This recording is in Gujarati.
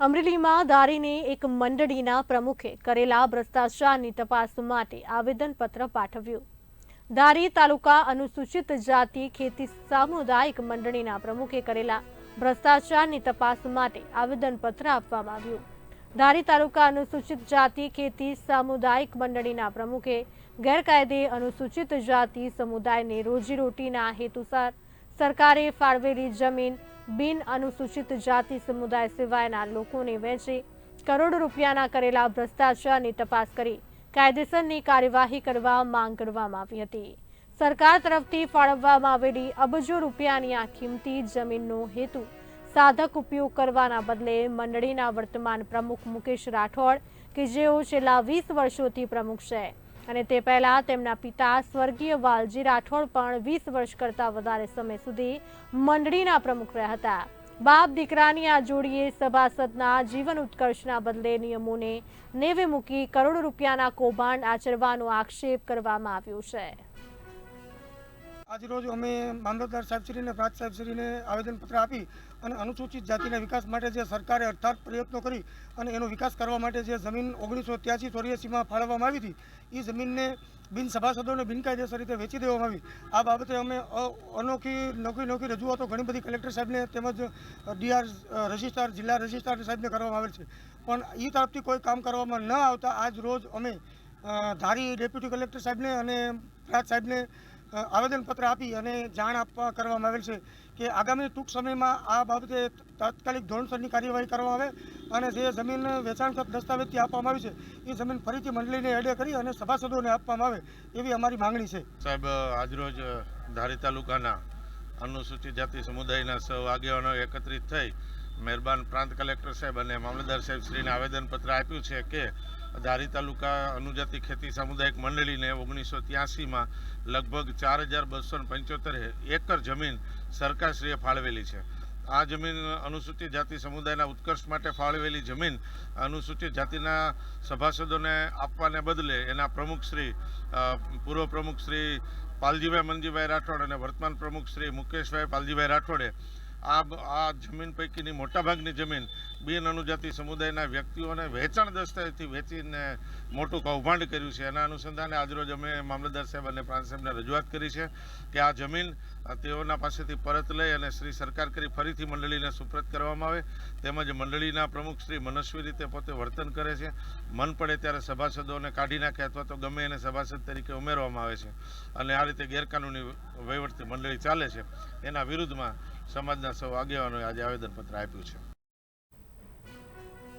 અમરેલીમાં દારીની એક મંડળીના પ્રમુખે કરેલા ભ્રષ્ટાચારની તપાસ માટે આવેદનપત્ર પાઠવ્યું. દારી તાલુકા અનુસૂચિત જાતિ ખેતી સામુદાયિક મંડળીના પ્રમુખે કરેલા ભ્રષ્ટાચારની તપાસ માટે આવેદનપત્ર આપવામાં આવ્યું. ધારી તાલુકા અનુસૂચિત જાતિ ખેતી સામુદાયિક મંડળીના પ્રમુખે ગેરકાયદે અનુસૂચિત જાતિ સમુદાયને રોજીરોટીના હેતુસર સરકારે ફાળવેલી જમીન બિન અનુસૂચિત જાતિ સમુદાય સિવાયના લોકોને વેચી કરોડો રૂપિયાના કરેલા ભ્રષ્ટાચારની તપાસ કરી કાયદેસરની કાર્યવાહી કરવા માંગ કરવામાં આવી હતી. સરકાર તરફથી ફાળવવામાં આવેલી અબજો રૂપિયાની આ કિંમતી જમીનનો હેતુ સાધક ઉપયોગ કરવાના બદલે મંડળીના વર્તમાન પ્રમુખ મુકેશ રાઠોડ, કે જેઓ છેલ્લા વીસ વર્ષોથી પ્રમુખ છે. અને તે પહેલા તેમના પિતા સ્વર્ગીય વાલજી રાઠોડ પણ વીસ વર્ષ કરતાં વધારે સમય સુધી મંડળીના પ્રમુખ રહ્યા હતા. બાપ દીકરાની આ જોડીએ સભાસદના જીવન ઉત્કર્ષના બદલે નિયમોને નેવે મૂકી કરોડો રૂપિયાના કૌભાંડ આચરવાનો આક્ષેપ કરવામાં આવ્યો છે. આજરોજ અમે મામલતદાર સાહેબશ્રીને પ્રાંત સાહેબશ્રીને આવેદનપત્ર આપી અને અનુસૂચિત જાતિના વિકાસ માટે જે સરકારે અર્થાત પ્રયત્નો કરી અને એનો વિકાસ કરવા માટે જે જમીન ઓગણીસો ત્યાસી ચોર્યાસીમાં ફાળવવામાં આવી હતી, એ જમીનને બિન સભાસદોને બિનકાયદેસર રીતે વેચી દેવામાં આવી. આ બાબતે અમે અનોખી નોખી નોખી રજૂઆતો ઘણી બધી કલેક્ટર સાહેબને તેમજ ડીઆર, રજિસ્ટ્રાર, જિલ્લા રજિસ્ટ્રાર સાહેબને કરવામાં આવેલ છે. પણ એ તરફથી કોઈ કામ કરવામાં ન આવતા આજ રોજ અમે ધારી ડેપ્યુટી કલેક્ટર સાહેબને અને પ્રાંત સાહેબને આવેદનપત્ર આપી અને જાણ આપવા કરવામાં આવેલ છે કે આગામી ટૂંક સમયમાં આ બાબતે તાત્કાલિક ધોરણસરની કાર્યવાહી કરવામાં આવે અને જે જમીન વેચાણ દસ્તાવેજથી આપવામાં આવી છે, એ જમીન ફરીથી મંડળીને એડે કરી અને સભાસદોને આપવામાં આવે એવી અમારી માંગણી છે. સાહેબ આજરોજ ધારી તાલુકાના અનુસૂચિત જાતિ સમુદાયના સૌ આગેવાનો એકત્રિત થઈ મહેરબાન પ્રાંત કલેક્ટર સાહેબ અને મામલતદાર સાહેબ શ્રીને આવેદનપત્ર આપ્યું છે કે ધારી તાલુકા અનુજાતિ ખેતી સામુદાયિક મંડળીને ઓગણીસો ત્યાસીમાં લગભગ ચાર હજાર બસો પંચોતેર એકર જમીન સરકારશ્રીએ ફાળવેલી છે. આ જમીન અનુસૂચિત જાતિ સમુદાયના ઉત્કર્ષ માટે ફાળવેલી જમીન અનુસૂચિત જાતિના સભાસદોને આપવાને બદલે એના પ્રમુખશ્રી પૂર્વ પ્રમુખશ્રી પાલજીભાઈ મનજીભાઈ રાઠોડ અને વર્તમાન પ્રમુખશ્રી મુકેશભાઈ પાલજીભાઈ રાઠોડે આ આ જમીન પૈકીની મોટાભાગની જમીન બિન અનુજાતિ સમુદાયના વ્યક્તિઓને વેચાણ દસ્તાવેજથી વેચીને મોટું કૌભાંડ કર્યું છે. એના અનુસંધાને આજરોજ અમે મામલતદાર સાહેબ અને પ્રાંત સાહેબને રજૂઆત કરી છે કે આ જમીન તેઓના પાસેથી પરત લઈ અને શ્રી સરકાર કરી ફરીથી મંડળીને સુપ્રત કરવામાં આવે. તેમજ મંડળીના પ્રમુખ શ્રી મનસ્વી રીતે પોતે વર્તન કરે છે. મન પડે ત્યારે સભાસદોને કાઢી નાખે અથવા તો ગમે એને સભાસદ તરીકે ઉમેરવામાં આવે છે. અને આ રીતે ગેરકાનૂની વહીવટથી મંડળી ચાલે છે. એના વિરુદ્ધમાં સમાજના સૌ આગેવાનોએ આજે આવેદનપત્ર આપ્યું છે.